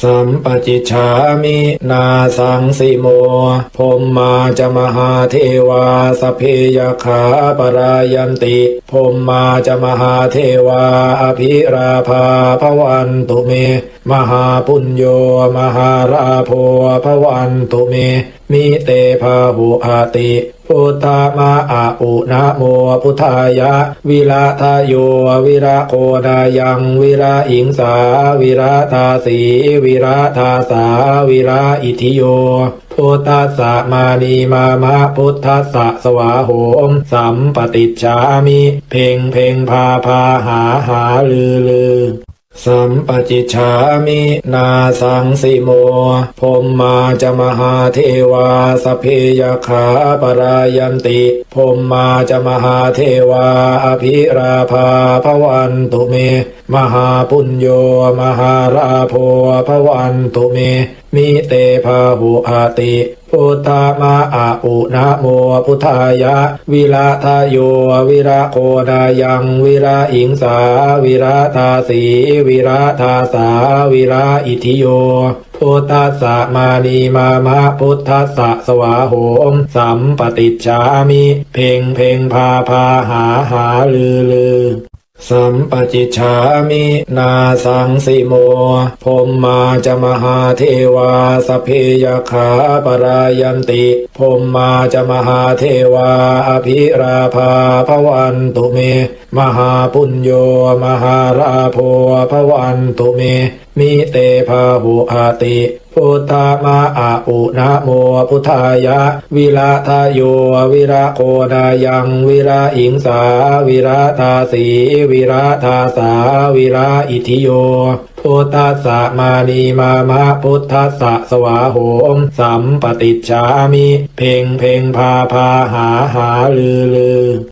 สัมปจิชามินาสังสิโมพมมาจะมหาเทวาสเพยขาปรายันติพมมาจะมหาเทวาอภิราภาพวันตุเม มหาปุญโยมหาราโพพวันตุเมมิเตภาหุอาติพุทธมาอาอุนะโมพุทธายะ วิระทาโยวิระโคดายังวิระอิงสา วิระทาสีวิระทาสา วิระอิทิโยพุทธัสสะมานีมามะพุทธัสสะสวาโหมสัมปติจามิ เพ่งเพ่งพาพาหาหาลือลือ สัมปจิชามินาสังสิโมพมมาจะมหาเทวาสเพยขาปรายันติพมมาจะมหาเทวาอภิราภาพวันตุเม มหาปุญโยมหาราโพพวันตุเม มิเตภาหุอาติพุทธมาอาอุนะโมพุทธายะ วิระทาโยวิระโคดายังวิระอิงสา วิระทาสีวิระทาสา วิระอิทิโยพุทธัสสะมานีมามะพุทธัสสะสวาโหมสัมปติจฉามิ เพ่งเพ่งพาพาหาหาลือลือ สัมปจิชามินาสังสิโมพมมาจะมหาเทวาสเพยขาปรายันติพมมาจะมหาเทวาอภิราภาพวันตุเม มหาปุญโยมหาราโพพวันตุเมมิเตภาหุอาติพุทธมาอาอุนะโมพุทธายะ วิระทาโยวิระโคดายังวิระอิงสา วิระทาสีวิระทาสา วิระอิทิโยพุทธัสสะมานีมามะพุทธัสสะสวาโหมสัมปติจฉามิ เพ่งเพ่งพาพาหาหาลือลือ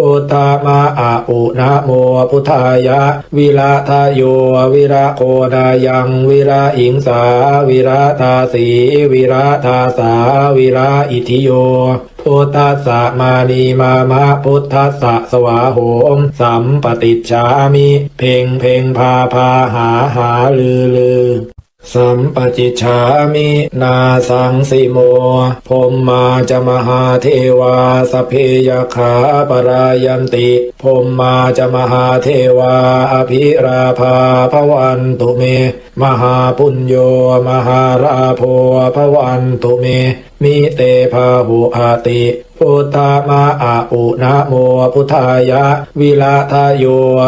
พุทธมาอาอุนะโมพุทธายะ วิระทาโยวิระโคดายังวิระอิงสา วิระทาสีวิระทาสา วิระอิทิโยพุทธัสสะมานีมามะพุทธัสสะสวาโหมสัมปติจฉามิ เพ่งเพ่งพาพาหาหาลือลือ สัมปจิชามินาสังสิโมพมมาจะมหาเทวาสเพยขาปรายันติพมมาจะมหาเทวาอภิราภาพวันตุเม มหาปุญโยมหาราโพพวันตุเม มิเตภาหุอาติพุทธมาอาอุนะโมพุทธายะ วิระทาโย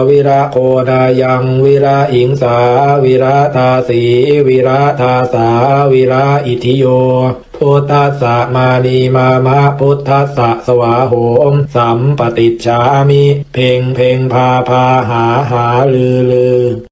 วิระโคดายังวิระอิงสา วิระทาสีวิระทาสา วิระอิทิโยพุทธัสสะมานีมามะพุทธัสสะสวาโหมสัมปติจฉามิ เพ่งเพ่งพาพาหาหาลือลือ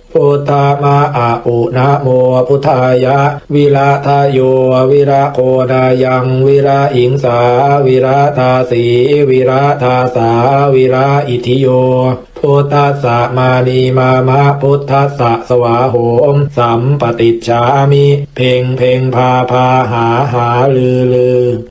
พุทธมาอาอุนะโมพุทธายะ วิระทาโยวิระโคดายังวิระอิงสา วิระทาสีวิระทาสา วิระอิทิโยพุทธัสสะมานีมามะพุทธัสสะสวาโหมสัมปติจามิ เพ่งเพ่งพาพาหาหาลือลือ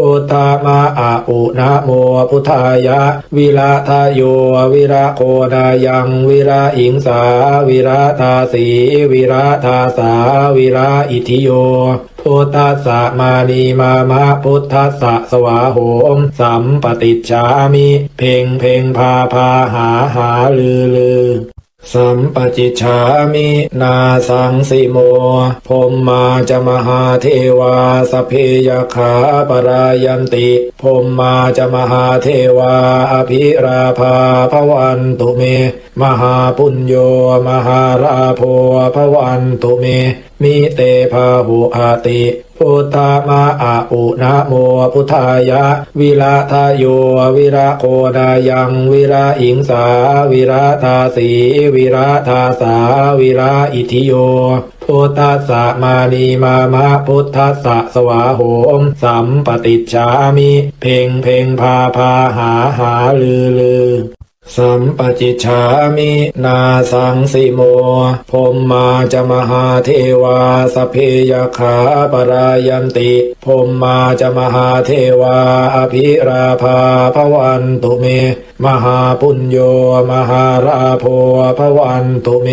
พุทธมาอาอุนะโมพุทธายะ วิระทะโยวิระโคดายังวิระอิงสา วิระทาสีวิระทาสา วิระอิทิโยพุทธัสสะมานีมามะพุทธัสสะสวาโหมสัมปติจฉามิ เพ่งเพ่งพาพาหาหาลือลือ สัมปจิชามินาสังสิโมพมมาจะมหาเทวาสเพยขาปรายันติพมมาจะมหาเทวาอภิราภาพวันตุเม มหาปุญโยมหาราโพพวันตุเม มิเตภาหุอาติ พุทธมาอาอุนะโมพุทธายะ วิระทะโยวิระโคดายังวิระอิงสา วิระทาสีวิระทาสา วิระอิทิโยพุทธัสสะมานีมามะพุทธัสสะสวาโหมสัมปติจฉามิ เพ่งเพ่งพาพาหาหาลือลือ สัมปจิชามินาสังสิโมพมมาจะมหาเทวาสเพยขาปรายันติพมมาจะมหาเทวาอภิราภาพวันตุเม มหาปุญโยมหาราโพพวันตุเม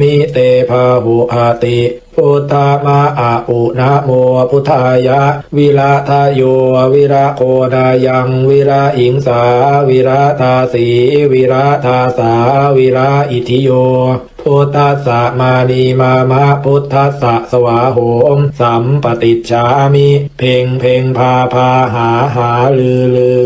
มิเตภาหุอาติพุทธมาอาอุนะโมพุทธายะ วิระทะโยวิระโคดายังวิระอิงสา วิระทาสีวิระทาสา วิระอิทิโยพุทธัสสะมานีมามะพุทธัสสะสวาโหมสัมปติจฉามิ เพ่งเพ่งพาพาหาหาลือลือ